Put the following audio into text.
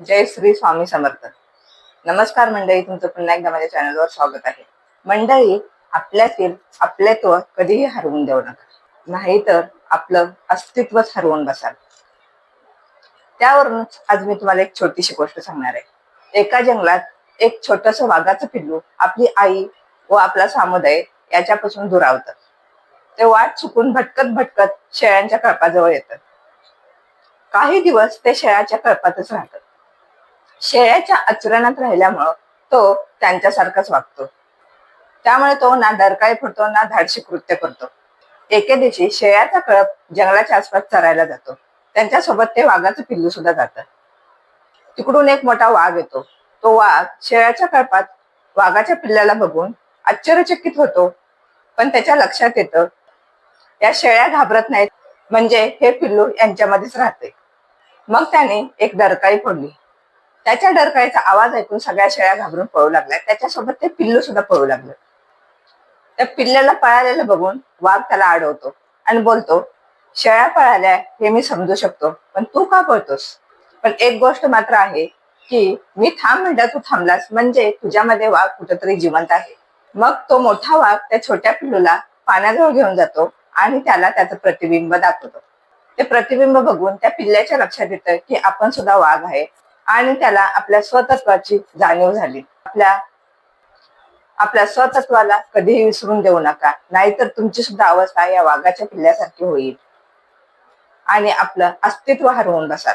जय श्री स्वामी समर्थ. नमस्कार मंडळी तुमचं पुन्हा एकदा माझ्या चॅनलवर स्वागत आहे. मंडळी आपल्यातील आपल्यात्व कधीही हरवून देऊ नका. नाहीतर आपलं अस्तित्वच हरवून बसाल. त्यावरूनच आज मी तुम्हाला एक छोटीशी गोष्ट सांगणार आहे. एका जंगलात एक छोटस वाघाचं पिल्लू आपली आई व आपला समुदाय याच्यापासून दुरावतं ते वाट चुकून भटकत भटकत शेळ्यांच्या कळपाजवळ येतात काही दिवस ते शेळ्याच्या कळपातच राहतात. शेळ्याच्या आचरणात राहिल्यामुळं तो त्यांच्यासारखाच वागतो. त्यामुळे तो ना दरकाळी फुटतो ना धाडशी कृत्य करतो. एके दिवशी शेळ्याचा कळप जंगलाच्या आसपास चरायला जातो. त्यांच्यासोबत ते वाघाचं पिल्लू सुद्धा जातं. तिकडून एक मोठा वाघ येतो. तो वाघ शेळ्याच्या कळपात वाघाच्या पिल्ल्याला बघून आश्चर्यचकित होतो. पण त्याच्या लक्षात येतं या शेळ्या घाबरत नाहीत. म्हणजे हे पिल्लू यांच्यामध्येच राहते. मग त्याने एक दरकाळी फोडली. त्याच्या डरकाळीचा आवाज ऐकून सगळ्या शेळ्या घाबरून पळू लागल्या. त्याच्यासोबत ते पिल्लू सुद्धा पळू लागलं. त्या पिल्ल्याला पळालेलं बघून वाघ त्याला अडवतो आणि बोलतो शेळ्या पळाल्या हे मी समजू शकतो पण तू का पळतोस? पण एक गोष्ट मात्र आहे की मी थांब म्हणता तू थांबलास. म्हणजे तुझ्यामध्ये वाघ कुठेतरी जिवंत आहे. मग तो मोठा वाघ त्या छोट्या पिल्लूला पाण्याजवळ घेऊन जातो आणि त्याला त्याचं प्रतिबिंब दाखवतो. ते प्रतिबिंब बघून त्या पिल्ल्याच्या लक्षात येतं की आपण सुद्धा वाघ आहे. आणि त्याला आपल्या स्वतत्वाची जाणीव झाली. आपल्या आपल्या स्वतत्वाला कधीही विसरून देऊ नका. नाहीतर तुमची सुद्धा अवस्था या वाघाच्या किल्ल्यासारखी होईल. आणि आपलं अस्तित्व हरवून बसाल.